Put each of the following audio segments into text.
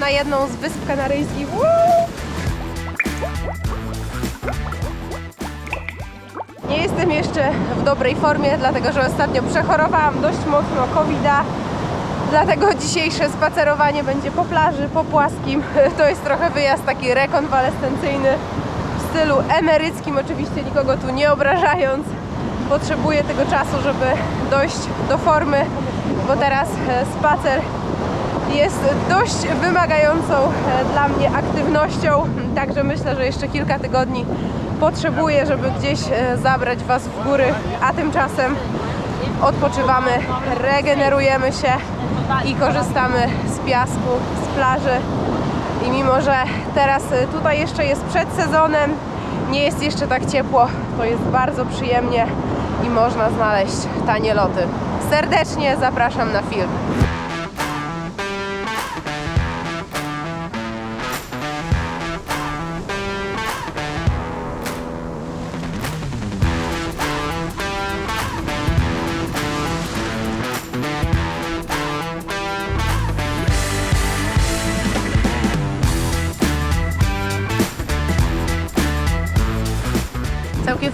na jedną z wysp kanaryjskich. Nie jestem jeszcze w dobrej formie, dlatego że ostatnio przechorowałam dość mocno covid -a. Dlatego dzisiejsze spacerowanie będzie po plaży, po płaskim. To jest trochę wyjazd taki rekonwalescencyjny w stylu emeryckim, oczywiście nikogo tu nie obrażając. Potrzebuję tego czasu, żeby dojść do formy, bo teraz e, spacer jest dość wymagającą e, dla mnie aktywnością, także myślę, że jeszcze kilka tygodni potrzebuję, żeby gdzieś e, zabrać Was w góry, a tymczasem odpoczywamy, regenerujemy się i korzystamy z piasku, z plaży. I mimo, że teraz e, tutaj jeszcze jest przed sezonem, nie jest jeszcze tak ciepło, to jest bardzo przyjemnie i można znaleźć tanie loty. Serdecznie zapraszam na film.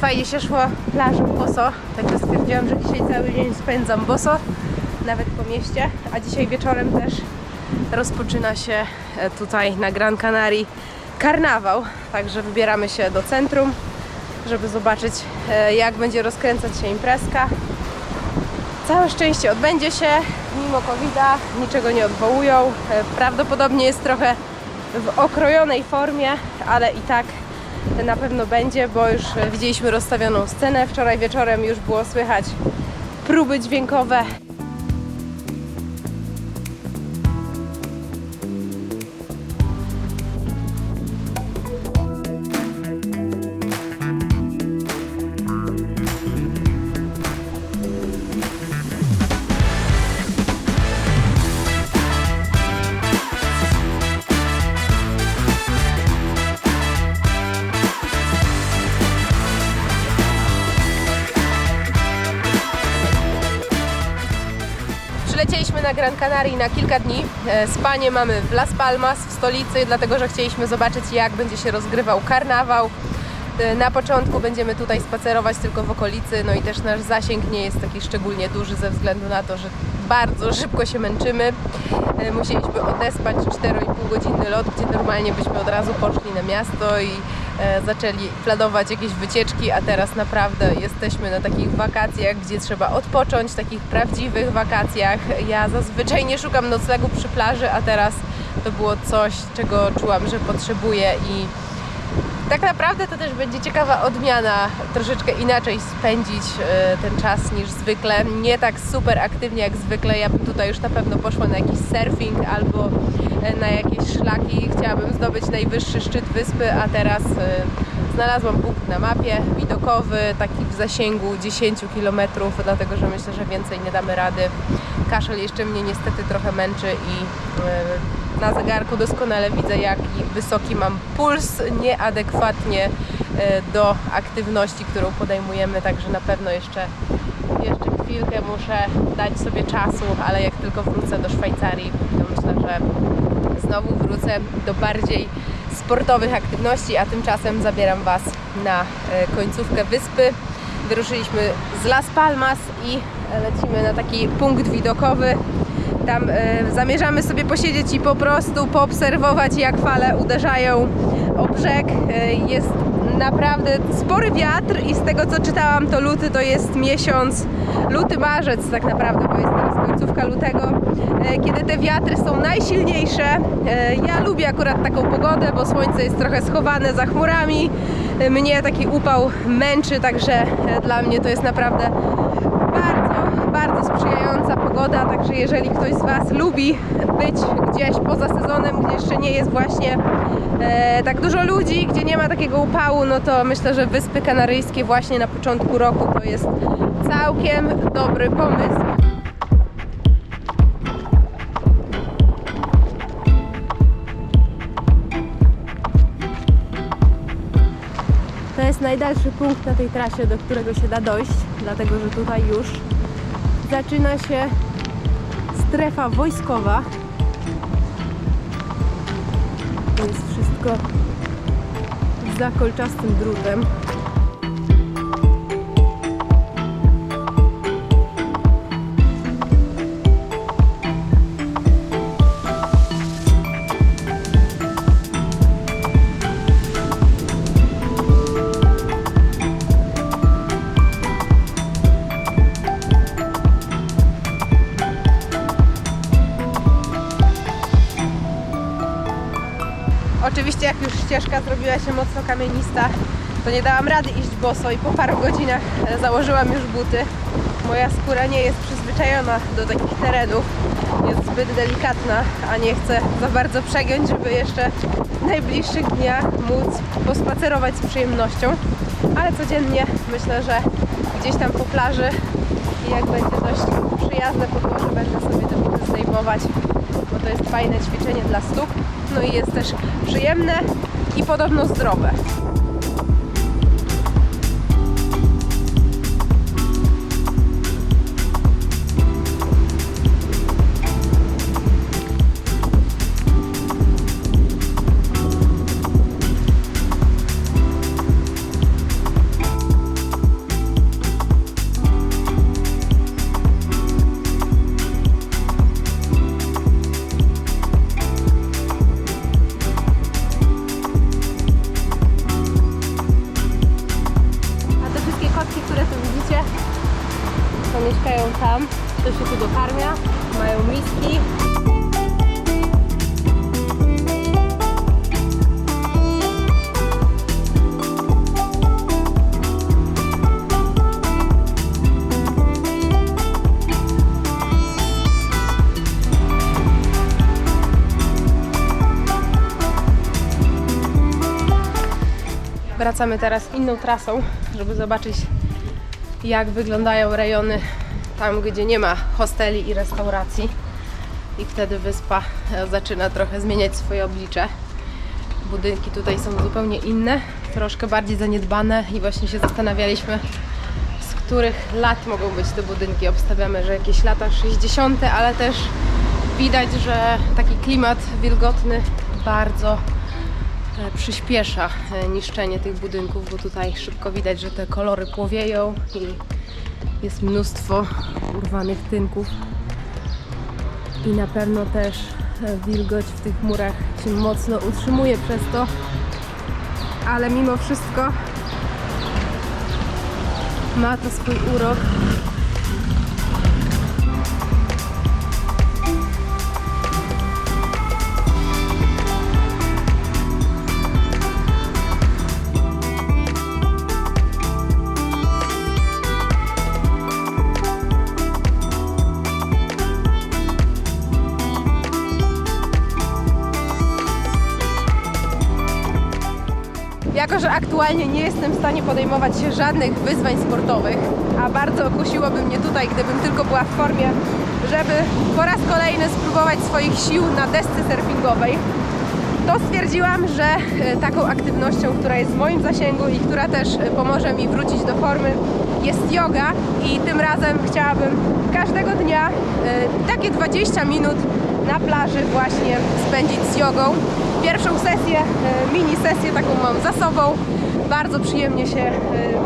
Fajnie się szło plażą boso, także stwierdziłam, że dzisiaj cały dzień spędzam boso, nawet po mieście, a dzisiaj wieczorem też rozpoczyna się e, tutaj na Gran Canaria karnawał, także wybieramy się do centrum, żeby zobaczyć e, jak będzie rozkręcać się imprezka. Całe szczęście odbędzie się, mimo covid niczego nie odwołują. E, Prawdopodobnie jest trochę w okrojonej formie, ale i tak na pewno będzie, bo już e, widzieliśmy rozstawioną scenę. Wczoraj wieczorem już było słychać próby dźwiękowe. Na Gran Canaria na kilka dni. E, Spanie mamy w Las Palmas, w stolicy, dlatego że chcieliśmy zobaczyć, jak będzie się rozgrywał karnawał. E, Na początku będziemy tutaj spacerować tylko w okolicy, no i też nasz zasięg nie jest taki szczególnie duży ze względu na to, że bardzo szybko się męczymy. E, Musieliśmy odespać 4,5 godzinny lot, gdzie normalnie byśmy od razu poszli na miasto i zaczęli planować jakieś wycieczki, a teraz naprawdę jesteśmy na takich wakacjach, gdzie trzeba odpocząć, takich prawdziwych wakacjach. Ja zazwyczaj nie szukam noclegu przy plaży, a teraz to było coś, czego czułam, że potrzebuję i tak naprawdę to też będzie ciekawa odmiana, troszeczkę inaczej spędzić e, ten czas niż zwykle. Nie tak super aktywnie jak zwykle. Ja bym tutaj już na pewno poszła na jakiś surfing albo e, na jakieś szlaki. Chciałabym zdobyć najwyższy szczyt wyspy, a teraz e, znalazłam punkt na mapie widokowy, taki w zasięgu 10 km, dlatego że myślę, że więcej nie damy rady. Kaszel jeszcze mnie niestety trochę męczy i e, na zegarku doskonale widzę, jaki wysoki mam puls, nieadekwatnie e, do aktywności, którą podejmujemy, także na pewno jeszcze, jeszcze chwilkę muszę dać sobie czasu, ale jak tylko wrócę do Szwajcarii, to myślę, że znowu wrócę do bardziej sportowych aktywności, a tymczasem zabieram Was na e, końcówkę wyspy. Wyruszyliśmy z Las Palmas i lecimy na taki punkt widokowy. Tam e, zamierzamy sobie posiedzieć i po prostu poobserwować, jak fale uderzają o brzeg. E, jest naprawdę spory wiatr i z tego co czytałam, to luty to jest miesiąc, luty, marzec tak naprawdę, bo jest teraz końcówka lutego, e, kiedy te wiatry są najsilniejsze. E, Ja lubię akurat taką pogodę, bo słońce jest trochę schowane za chmurami. E, Mnie taki upał męczy, także dla mnie to jest naprawdę pogoda, także jeżeli ktoś z Was lubi być gdzieś poza sezonem, gdzie jeszcze nie jest właśnie e, tak dużo ludzi, gdzie nie ma takiego upału, no to myślę, że Wyspy Kanaryjskie właśnie na początku roku to jest całkiem dobry pomysł. To jest najdalszy punkt na tej trasie, do którego się da dojść, dlatego że tutaj już zaczyna się strefa wojskowa. To jest wszystko za kolczastym drutem. Zrobiła się mocno kamienista, to nie dałam rady iść boso i po paru godzinach e, założyłam już buty. Moja skóra nie jest przyzwyczajona do takich terenów, jest zbyt delikatna, a nie chcę za bardzo przegiąć, żeby jeszcze w najbliższych dniach móc pospacerować z przyjemnością. Ale codziennie myślę, że gdzieś tam po plaży i jak będzie dość przyjazne podłoże, będę sobie te buty zdejmować, bo to jest fajne ćwiczenie dla stóp. No i jest też przyjemne i podobno zdrowe. Wracamy teraz inną trasą, żeby zobaczyć jak wyglądają rejony tam, gdzie nie ma hosteli i restauracji. I wtedy wyspa e, zaczyna trochę zmieniać swoje oblicze. Budynki tutaj są zupełnie inne, troszkę bardziej zaniedbane i właśnie się zastanawialiśmy, z których lat mogą być te budynki. Obstawiamy, że jakieś lata 60., ale też widać, że taki klimat wilgotny bardzo przyspiesza e, niszczenie tych budynków, bo tutaj szybko widać, że te kolory płowieją i jest mnóstwo urwanych tynków. I na pewno też e, wilgoć w tych murach się mocno utrzymuje przez to, ale mimo wszystko ma to swój urok. Że aktualnie nie jestem w stanie podejmować żadnych wyzwań sportowych, a bardzo kusiłoby mnie tutaj, gdybym tylko była w formie, żeby po raz kolejny spróbować swoich sił na desce surfingowej, to stwierdziłam, że e, taką aktywnością, która jest w moim zasięgu i która też e, pomoże mi wrócić do formy, jest yoga i tym razem chciałabym każdego dnia e, takie 20 minut na plaży właśnie spędzić z jogą. Pierwszą sesję, e, mini sesję taką mam za sobą. Bardzo przyjemnie się e,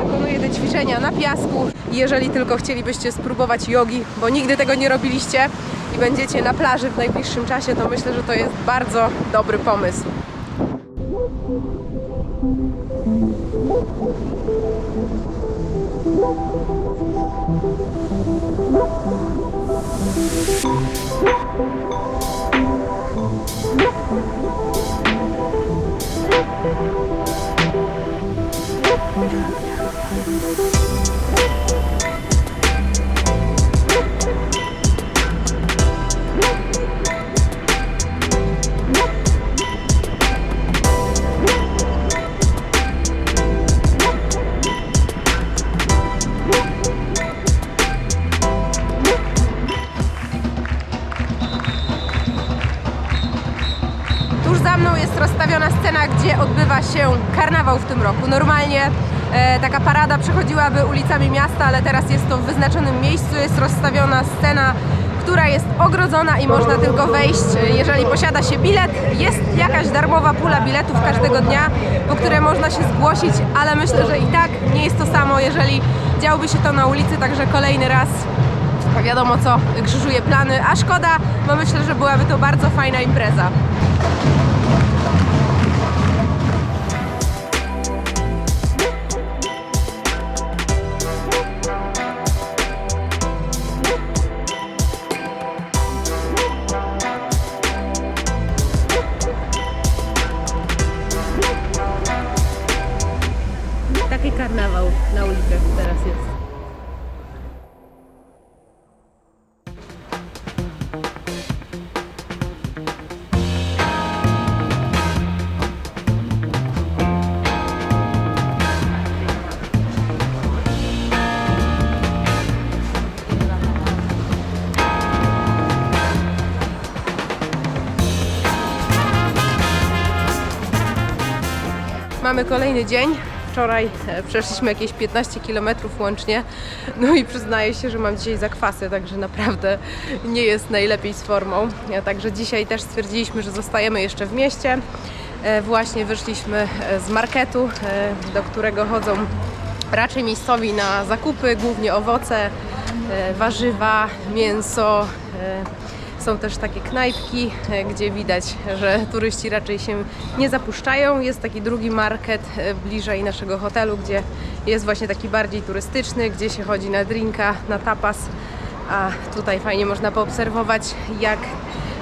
wykonuje te ćwiczenia na piasku. Jeżeli tylko chcielibyście spróbować jogi, bo nigdy tego nie robiliście i będziecie na plaży w najbliższym czasie, to myślę, że to jest bardzo dobry pomysł. Jest to w wyznaczonym miejscu. Jest rozstawiona scena, która jest ogrodzona i można tylko wejść, jeżeli posiada się bilet. Jest jakaś darmowa pula biletów każdego dnia, po które można się zgłosić, ale myślę, że i tak nie jest to samo, jeżeli działby się to na ulicy, także kolejny raz wiadomo co krzyżuje plany, a szkoda, bo myślę, że byłaby to bardzo fajna impreza. Taki karnawał na ulicach teraz jest. Mamy kolejny dzień. Wczoraj e, przeszliśmy jakieś 15 km łącznie. No i przyznaję się, że mam dzisiaj zakwasy, także naprawdę nie jest najlepiej z formą. Także dzisiaj też stwierdziliśmy, że zostajemy jeszcze w mieście. E, Właśnie wyszliśmy e, z marketu, do którego chodzą raczej miejscowi na zakupy, głównie owoce, warzywa, mięso. Są też takie knajpki, e, gdzie widać, że turyści raczej się nie zapuszczają. Jest taki drugi market e, bliżej naszego hotelu, gdzie jest właśnie taki bardziej turystyczny, gdzie się chodzi na drinka, na tapas. A tutaj fajnie można poobserwować, jak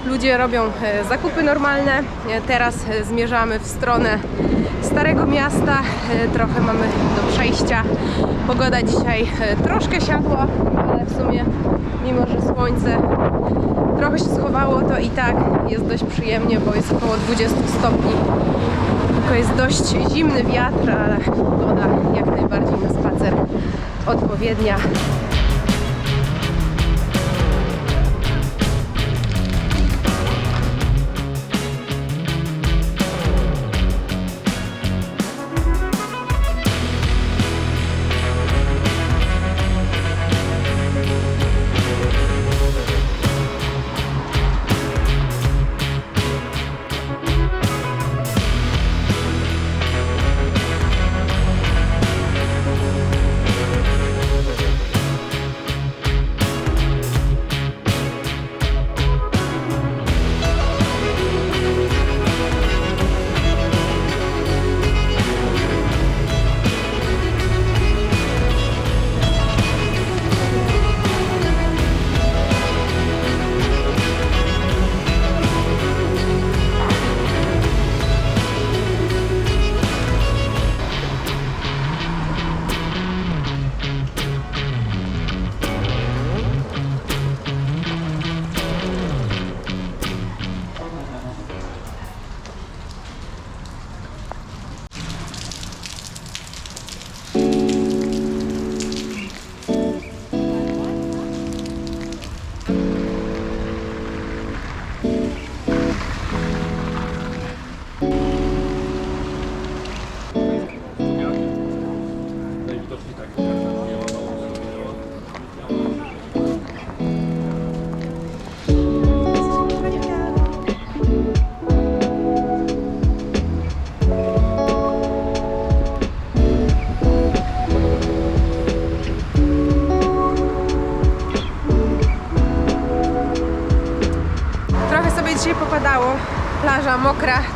ludzie robią e, zakupy normalne. E, Teraz e, zmierzamy w stronę Starego Miasta. Trochę mamy do przejścia. Pogoda dzisiaj troszkę siadła, ale w sumie mimo, że słońce trochę się schowało, to i tak jest dość przyjemnie, bo jest około 20 stopni. Tylko jest dość zimny wiatr, ale pogoda jak najbardziej na spacer odpowiednia.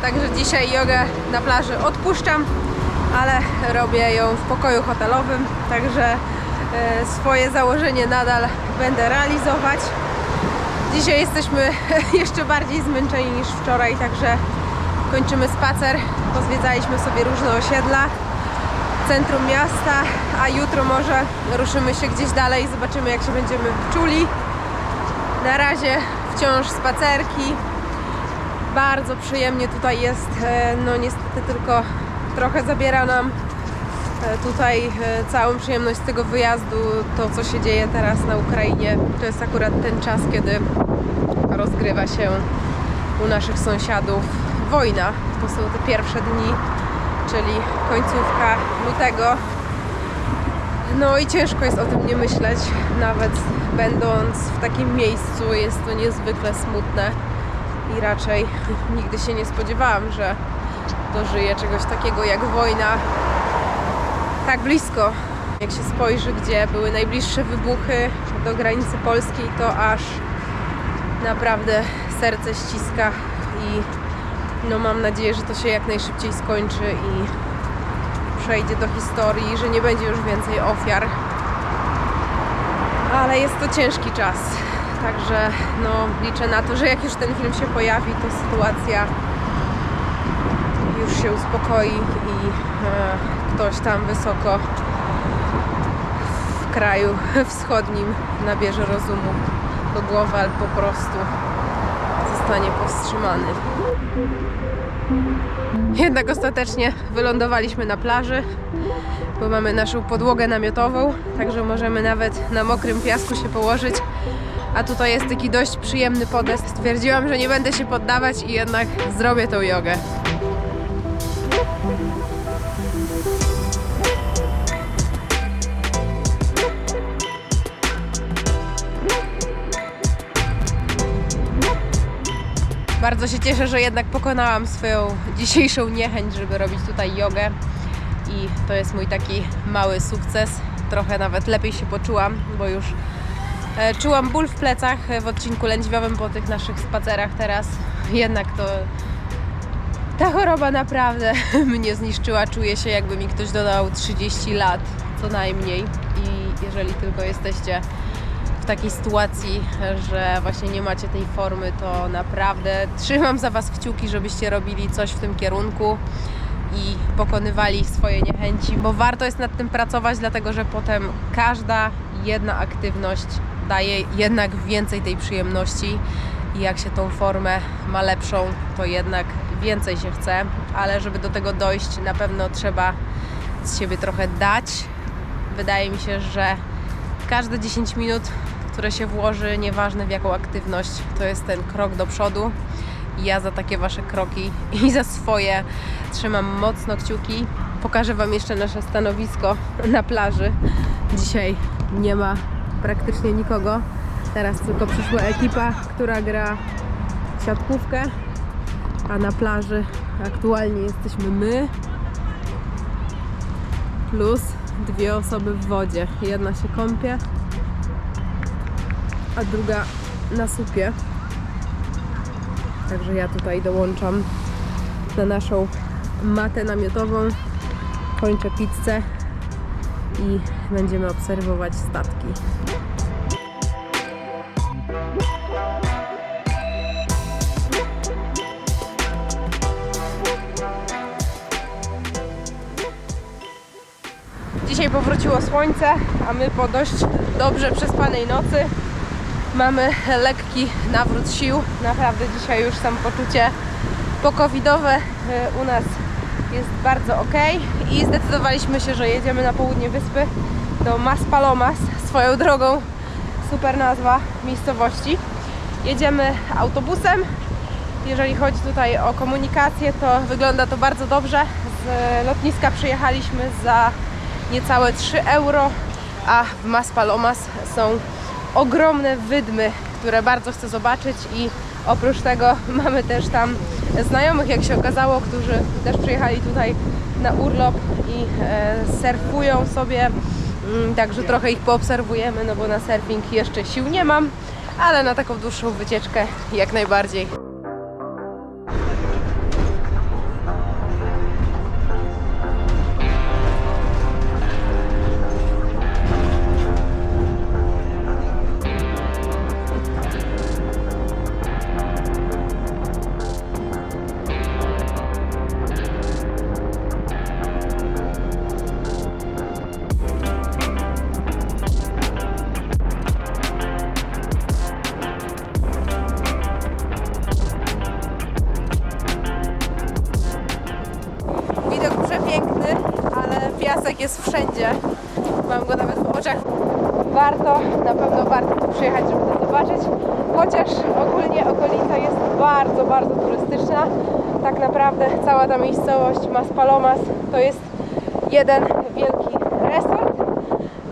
Także dzisiaj jogę na plaży odpuszczam, ale robię ją w pokoju hotelowym, także e, swoje założenie nadal będę realizować. Dzisiaj jesteśmy jeszcze bardziej zmęczeni niż wczoraj, także kończymy spacer. Pozwiedzaliśmy sobie różne osiedla centrum miasta, a jutro może ruszymy się gdzieś dalej, zobaczymy jak się będziemy czuli. Na razie wciąż spacerki. Bardzo przyjemnie tutaj jest. E, No niestety tylko trochę zabiera nam e, tutaj e, całą przyjemność z tego wyjazdu, to co się dzieje teraz na Ukrainie. To jest akurat ten czas, kiedy rozgrywa się u naszych sąsiadów wojna. To są te pierwsze dni, czyli końcówka lutego. No i ciężko jest o tym nie myśleć, nawet będąc w takim miejscu jest to niezwykle smutne i raczej nigdy się nie spodziewałam, że dożyję czegoś takiego jak wojna tak blisko. Jak się spojrzy, gdzie były najbliższe wybuchy do granicy polskiej, to aż naprawdę serce ściska i no mam nadzieję, że to się jak najszybciej skończy i przejdzie do historii, że nie będzie już więcej ofiar. Ale jest to ciężki czas. Także no, liczę na to, że jak już ten film się pojawi, to sytuacja już się uspokoi i e, ktoś tam wysoko w kraju wschodnim nabierze rozumu do głowy, albo po prostu zostanie powstrzymany. Jednak ostatecznie wylądowaliśmy na plaży, bo mamy naszą podłogę namiotową, także możemy nawet na mokrym piasku się położyć. A tutaj jest taki dość przyjemny podest. Stwierdziłam, że nie będę się poddawać i jednak zrobię tą jogę. Bardzo się cieszę, że jednak pokonałam swoją dzisiejszą niechęć, żeby robić tutaj jogę. I to jest mój taki mały sukces. Trochę nawet lepiej się poczułam, bo już czułam ból w plecach w odcinku lędźwiowym po tych naszych spacerach teraz. Jednak to ta choroba naprawdę mnie zniszczyła. Czuję się jakby mi ktoś dodał 30 lat co najmniej. I jeżeli tylko jesteście w takiej sytuacji, że właśnie nie macie tej formy, to naprawdę trzymam za Was kciuki, żebyście robili coś w tym kierunku i pokonywali swoje niechęci, bo warto jest nad tym pracować, dlatego że potem każda jedna aktywność daje jednak więcej tej przyjemności i jak się tą formę ma lepszą, to jednak więcej się chce, ale żeby do tego dojść, na pewno trzeba z siebie trochę dać. Wydaje mi się, że każde 10 minut, które się włoży, nieważne w jaką aktywność, to jest ten krok do przodu. Ja za takie Wasze kroki i za swoje trzymam mocno kciuki. Pokażę Wam jeszcze nasze stanowisko na plaży. Dzisiaj nie ma praktycznie nikogo. Teraz tylko przyszła ekipa, która gra siatkówkę, a na plaży aktualnie jesteśmy my plus dwie osoby w wodzie. Jedna się kąpie, a druga na supie. Także ja tutaj dołączam na naszą matę namiotową, kończę pizzę i będziemy obserwować statki. Powróciło słońce, a my po dość dobrze przespanej nocy mamy lekki nawrót sił. Naprawdę dzisiaj już samopoczucie pokowidowe y, u nas jest bardzo ok i zdecydowaliśmy się, że jedziemy na południe wyspy do Mas Palomas. Swoją drogą super nazwa miejscowości. Jedziemy autobusem. Jeżeli chodzi tutaj o komunikację, to wygląda to bardzo dobrze. Z lotniska przyjechaliśmy za niecałe 3 euro, a w Mas Palomas są ogromne wydmy, które bardzo chcę zobaczyć i oprócz tego mamy też tam znajomych, jak się okazało, którzy też przyjechali tutaj na urlop i e, surfują sobie, mm, także trochę ich poobserwujemy, no bo na surfing jeszcze sił nie mam, ale na taką dłuższą wycieczkę jak najbardziej. Piasek jest wszędzie. Mam go nawet w oczach. Warto, na pewno warto tu przyjechać, żeby to zobaczyć. Chociaż ogólnie okolica jest bardzo, bardzo turystyczna. Tak naprawdę cała ta miejscowość Mas Palomas to jest jeden wielki resort.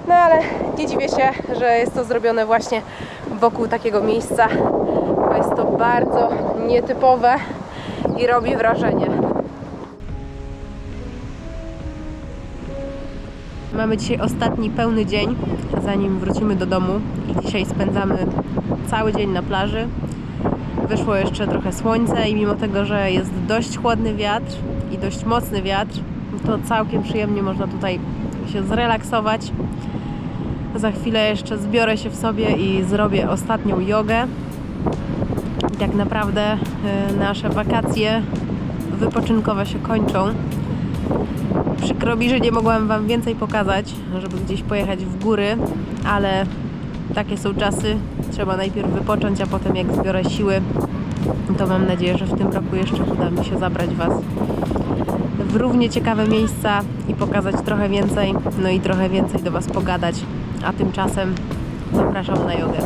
ale nie dziwię się, że jest to zrobione właśnie wokół takiego miejsca, bo jest to bardzo nietypowe i robi wrażenie. Mamy dzisiaj ostatni pełny dzień, zanim wrócimy do domu i dzisiaj spędzamy cały dzień na plaży. Wyszło jeszcze trochę słońce i mimo tego, że jest dość chłodny wiatr i dość mocny wiatr, to całkiem przyjemnie można tutaj się zrelaksować. Za chwilę jeszcze zbiorę się w sobie i zrobię ostatnią jogę. Tak naprawdę y, nasze wakacje wypoczynkowe się kończą. Przykro mi, że nie mogłam Wam więcej pokazać, żeby gdzieś pojechać w góry, ale takie są czasy. Trzeba najpierw wypocząć, a potem jak zbiorę siły, to mam nadzieję, że w tym roku jeszcze uda mi się zabrać Was w równie ciekawe miejsca i pokazać trochę więcej, no i trochę więcej do Was pogadać. A tymczasem zapraszam na jogę.